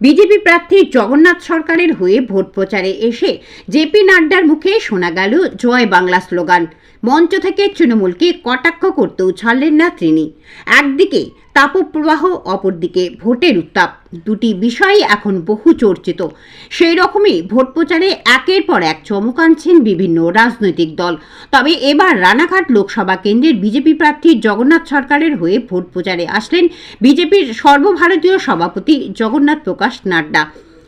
BJP প্রার্থী জগন্নাথ সরকারের হয়ে ভোট প্রচারে এসে জেপি নাড্ডার মুখে শোনা গেল জয় বাংলা স্লোগান। মঞ্চ থেকে তৃণমূলকে কটাক্ষ করতেও ছাড়লেন না তিনি। একদিকে তাপপ্রবাহ অপরদিকে ভোটের উত্তাপ। দুটি বিষয়ই এখন বহু চর্চিত সেই রকমই ভোট প্রচারে একের পর এক চমক আনছেন বিভিন্ন রাজনৈতিক দল। তবে এবার রানাঘাট লোকসভা কেন্দ্রের বিজেপি প্রার্থী জগন্নাথ সরকারের হয়ে ভোট প্রচারে আসলেন বিজেপির সর্বভারতীয় সভাপতি জগন্নাথ প্রকাশ নাড্ডা।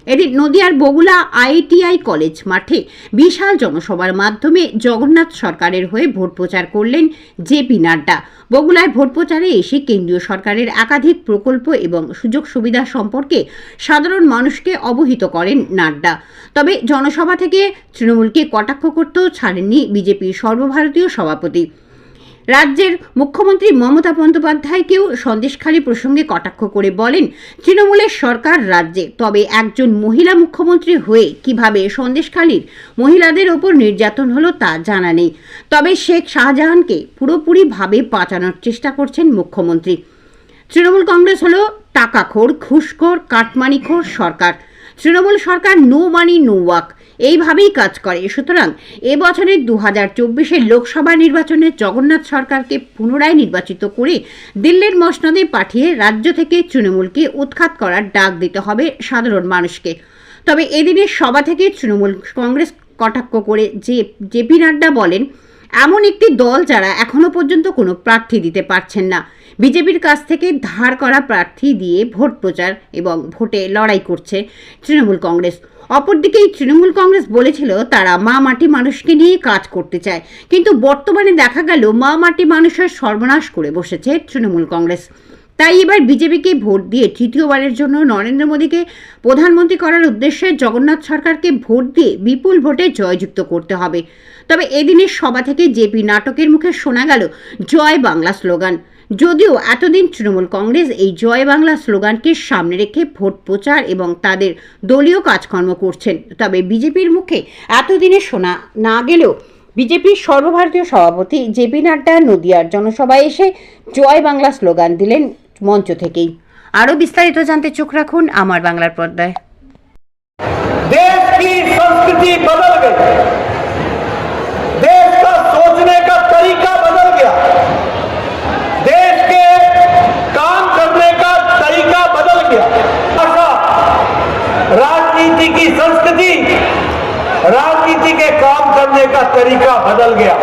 এদিন নদিয়ার বগুলা আইটিআই কলেজ মাঠে বিশাল জনসভার মাধ্যমে জগন্নাথ সরকারের হয়ে ভোট প্রচার করলেন জেপি নাড্ডা। বগুলায় ভোট প্রচারে এসে কেন্দ্রীয় সরকারের একাধিক প্রকল্প এবং সুযোগ সুবিধা সম্পর্কে সাধারণ মানুষকে অবহিত করেন নাড্ডা। তবে জনসভা থেকে তৃণমূলকে কটাক্ষ করতেও ছাড়েননি বিজেপির সর্বভারতীয় সভাপতি। রাজ্যের মুখ্যমন্ত্রী মমতা বন্দ্যোপাধ্যায়কেও সন্দেশখালী প্রসঙ্গে কটাক্ষ করে বলেন, তৃণমূলের সরকার রাজ্যে, তবে একজন মহিলা মুখ্যমন্ত্রী হয়ে কীভাবে সন্দেশখালীর মহিলাদের ওপর নির্যাতন হলো তা জানা নেই। তবে শেখ শাহজাহানকে পুরোপুরিভাবে বাঁচানোর চেষ্টা করছেন মুখ্যমন্ত্রী। তৃণমূল কংগ্রেস হলো টাকাখোর, ঘুষখোর, কাটমানিখোর সরকার। তৃণমূল সরকার নো মানি, নো ওয়াক। এইভাবেই কাজ করে। সুতরাং এবছরের দু হাজার চব্বিশের লোকসভা নির্বাচনে জগন্নাথ সরকারকে পুনরায় নির্বাচিত করে দিল্লির মসনদে পাঠিয়ে রাজ্য থেকে তৃণমূলকে উৎখাত করার ডাক দিতে হবে সাধারণ মানুষকে। তবে এদিনের সভা থেকে তৃণমূল কংগ্রেস কটাক্ষ করে যে জেপি নাড্ডা বলেন, এমন একটি দল যারা এখনও পর্যন্ত কোনো প্রার্থী দিতে পারছেন না। বিজেপির কাছ থেকে ধার করা প্রার্থী দিয়ে ভোট প্রচার এবং ভোটে লড়াই করছে তৃণমূল কংগ্রেস। অপরদিকে এই তৃণমূল কংগ্রেস বলেছিল তারা মা মাটি মানুষকে নিয়ে কাজ করতে চায়। কিন্তু বর্তমানে দেখা গেল মা মাটি মানুষের সর্বনাশ করে বসেছে তৃণমূল কংগ্রেস। তাই এবার বিজেপিকে ভোট দিয়ে তৃতীয়বারের জন্য নরেন্দ্র মোদীকে প্রধানমন্ত্রী করার উদ্দেশ্যে জগন্নাথ সরকারকে ভোট দিয়ে বিপুল ভোটে জয়যুক্ত করতে হবে। তবে এদিনের সভা থেকে জেপি নাটকের মুখে শোনা গেল, জয় বাংলা স্লোগান। যদিও এতদিন তৃণমূল কংগ্রেস এই জয় বাংলা স্লোগানকে সামনে রেখে ভোট প্রচার এবং তাদের দলীয় কাজকর্ম করছেন, তবে বিজেপির মুখে এতদিনে শোনা না গেলেও বিজেপির সর্বভারতীয় সভাপতি জেপি নাড্ডা নদিয়ার জনসভায় এসে জয় বাংলা স্লোগান দিলেন মঞ্চ থেকেই। আরও বিস্তারিত জানতে চোখ রাখুন আমার বাংলার পর্দায়। करने का तरीका बदल गया।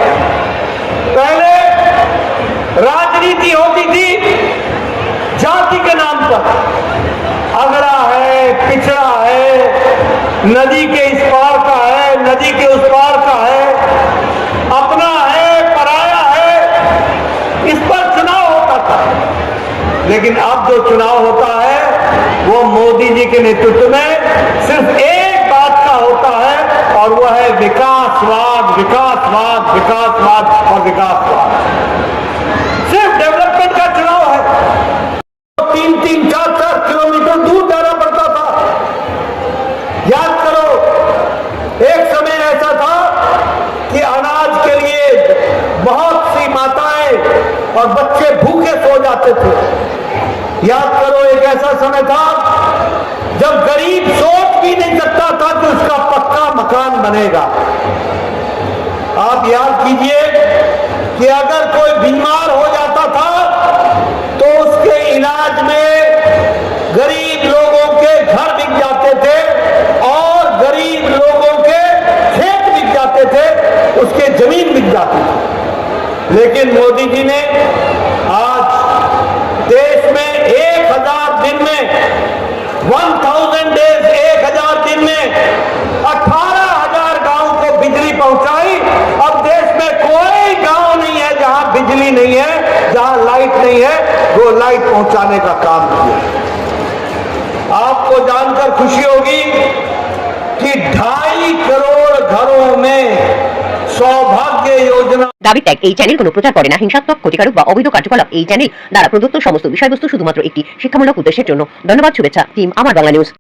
पहले राजनीति होती थी जाति के नाम पर। अगड़ा है, पिछड़ा है, नदी के इस पार का है, नदी के उस पार का है, अपना है, पराया है, इस पर चुनाव होता था। लेकिन अब जो चुनाव होता है, वो मोदी जी के नेतृत्व में सिर्फ़ एक बात का होता है, और वो है विकासवाद विकासवाद और विकासवाद। सिर्फ़ डेवलपमेंट का चुनाव है। तीन तीन, चार चार किलोमीटर दूर जाना पड़ता था। याद करो, एक समय ऐसा था कि अनाज के लिए बहुत सी माताएँ और बच्चे भूखे सो जाते थे। याद करो, एक ऐसा समय था जब गरीब सोच भी नहीं सकता था कि उसका पक्का मकान बनेगा। कीजिए कि अगर कोई बीमार हो जाता था तो उसके इलाज में गरीब लोगों के घर बिक जाते थे और गरीब लोगों के खेत बिक जाते थे, उसके ज़मीन बिक जाती थी। लेकिन मोदी जी ने लाइट नहीं है वो लाइट पहुंचाने का काम किया आपको जानकर खुशी होगी कि ढाई करोड़ घरों में सौभाग्य योजना দাবি ত্যাগ এই চ্যানেল কোনো প্রচার করে না হিংসাত্মক ক্ষতিকারক বা অবৈধ কার্যকলাপ এই চ্যানেল দ্বারা প্রদত্ত সমস্ত বিষয়বস্তু শুধুমাত্র একটি শিক্ষামূলক উদ্দেশ্যের জন্য ধন্যবাদ শুভেচ্ছা টিম আমার বাংলা নিউজ